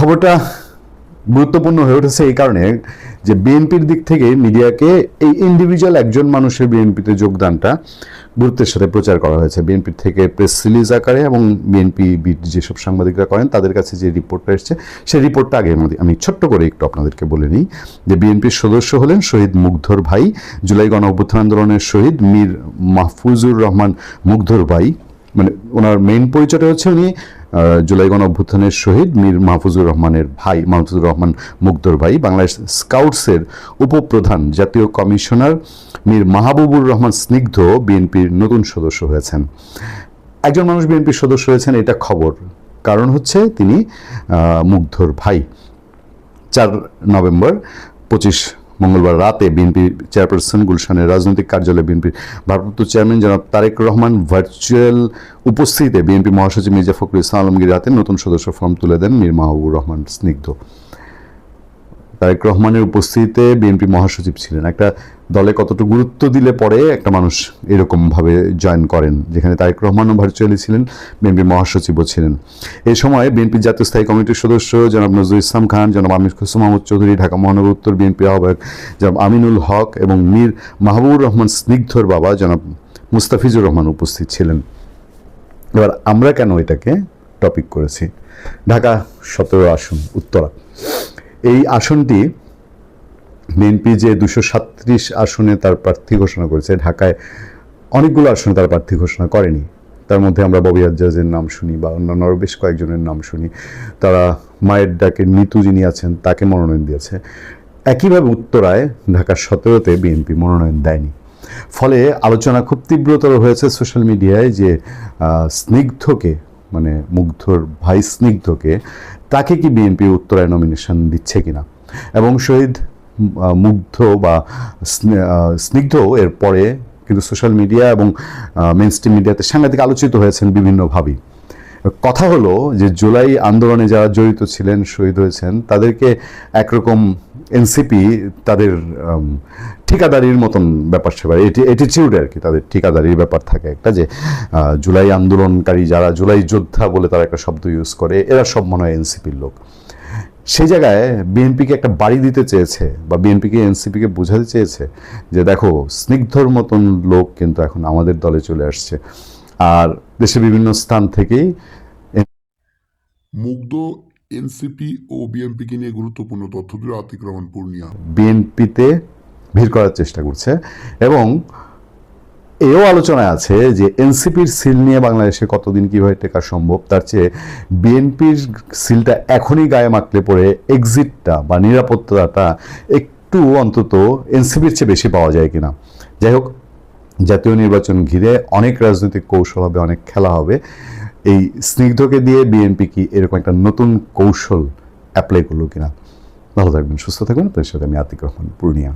খবরটা গুরুত্বপূর্ণ হয়ে উঠেছে এই কারণে যে বিএনপির দিক থেকে মিডিয়াকে এই ইন্ডিভিজুয়াল একজন মানুষের বিএনপিতে যোগদানটা গুরুত্বের সাথে প্রচার করা হয়েছে। বিএনপির থেকে প্রেস রিলিজ আকারে এবং বিএনপি যেসব সাংবাদিকরা করেন, তাদের কাছে যে রিপোর্টটা এসছে, সেই রিপোর্টটা আগে আমি ছোট্ট করে একটু আপনাদেরকে বলে নিই যে বিএনপির সদস্য হলেন শহীদ মুগ্ধর ভাই, জুলাই গণ অভ্যুত্থান আন্দোলনের শহীদ মীর মাহফুজুর রহমান মুগ্ধর ভাই। মানে ওনার মেইন পরিচয়টা হচ্ছে উনি আহ, জুলাই গণ অভ্যুত্থানের শহীদ মীর মাহফুজুর রহমানের ভাই মাহফুজুর রহমান মুগ্ধর ভাই বাংলাদেশ স্কাউটসের উপপ্রধান জাতীয় কমিশনার মীর মাহবুবুর রহমান স্নিগ্ধ বিএনপির নতুন সদস্য হয়েছেন। একজন মানুষ বিএনপির সদস্য হয়েছেন এটা খবর। কারণ হচ্ছে তিনি মুগ্ধর ভাই। চার নভেম্বর পঁচিশ মঙ্গলবার রাতে বিএনপি চেয়ারপারসন গুলশানের রাজনৈতিক কার্যালয়ে বিএনপির ভারপ্রাপ্ত চেয়ারম্যান জনাব তারেক রহমান ভার্চুয়াল উপস্থিতিতে বিএনপি মহাসচিব মির্জা ফখরুল ইসলাম আলমগীর রাতে নতুন সদস্য ফর্ম তুলে দেন মীর মাহবুবুর রহমান স্নিগ্ধ। তারেক রহমানের উপস্থিতিতে বিএনপি মহাসচিব ছিলেন। একটা দলে কতটুকু গুরুত্ব দিলে পরে একটা মানুষ এরকমভাবে জয়েন করেন, যেখানে তারেক রহমানও ভার্চুয়ালি ছিলেন, বিএনপি মহাসচিবও ছিলেন। এই সময় বিএনপি জাতীয় স্থায়ী কমিটির সদস্য জনাব নজরুল ইসলাম খান, জনাব আমির খুসু মাহমুদ চৌধুরী, ঢাকা মহানগর উত্তর বিএনপি আহ্বায়ক জনাব আমিনুল হক এবং মীর মাহবুবুর রহমান স্নিগ্ধর বাবা জনাব মুস্তাফিজুর রহমান উপস্থিত ছিলেন। এবার আমরা কেন এটাকে টপিক করেছি? ঢাকা সতেরো আসন, উত্তরা। এই আসনটি বিএনপি যে দুশো সাতত্রিশ আসনে তার প্রার্থী ঘোষণা করেছে, ঢাকায় অনেকগুলো আসনে তার প্রার্থী ঘোষণা করেনি। তার মধ্যে আমরা ববি আজ্জাজের নাম শুনি বা অন্যান্য আরও বেশ কয়েকজনের নাম শুনি। তারা মায়ের ডাকে নিতু যিনি আছেন, তাকে মনোনয়ন দিয়েছে। একইভাবে উত্তরায় ঢাকা সতেরোতে বিএনপি মনোনয়ন দেয়নি। ফলে আলোচনা খুব তীব্রতর হয়েছে সোশ্যাল মিডিয়ায় যে স্নিগ্ধকে মানে মুগ্ধর ভাই স্নিগ্ধকে, তাকে কি বিএনপি উত্তরায় নমিনেশন দিচ্ছে কিনা? এবং শহীদ মুগ্ধ বা স্নিগ্ধ এর পরে কিন্তু সোশ্যাল মিডিয়া এবং মেন স্ট্রিম মিডিয়াতে সাংঘাতিক আলোচিত হয়েছেন বিভিন্নভাবেই। কথা হলো যে জুলাই আন্দোলনে যারা জড়িত ছিলেন, শহীদ হয়েছেন, তাদেরকে একরকম এনসিপি তাদের ঠিকাদারির মতন ব্যাপার সেবার। এটি অ্যাটিচিউড আর কি, তাদের ঠিকাদারির ব্যাপার থাকে একটা যে জুলাই আন্দোলনকারী যারা, জুলাই যোদ্ধা বলে তারা একটা শব্দ ইউজ করে, এরা সব মনে হয় এনসিপির লোক। সেই জায়গায় বিএনপিকে একটা বাড়ি দিতে চেয়েছে বা বিএনপিকে, এনসিপিকে বোঝাতে চেয়েছে যে দেখো, স্নিগ্ধর মতন লোক কিন্তু এখন আমাদের দলে চলে আসছে। আর দেশের বিভিন্ন স্থান থেকেই মুগ্ধ এনসিপি ও বিএনপিকে নিয়ে গুরুত্বপূর্ণ তথ্য দিল আতিক রহমান পূর্ণিয়া। বিএনপিতে ভিড় করার চেষ্টা করছে এবং এও আলোচনায় আছে যে এনসিপির সিল নিয়ে বাংলাদেশে কতদিন কীভাবে টেকা সম্ভব, তার চেয়ে বিএনপির সিলটা এখনই গায়ে মাখলে পরে এক্সিটটা বা নিরাপত্তাটা একটু অন্তত এনসিপির চেয়ে বেশি পাওয়া যায় কিনা। যাই হোক জাতীয় নির্বাচন ঘিরে অনেক রাজনৈতিক কৌশল হবে, অনেক খেলা হবে। এই স্নিগ্ধকে দিয়ে বিএনপি কি এরকম একটা নতুন কৌশল অ্যাপ্লাই করল কিনা? ভালো থাকবেন, সুস্থ থাকবেন তাদের সাথে আমি আতিক রহমান, পূর্ণিয়া।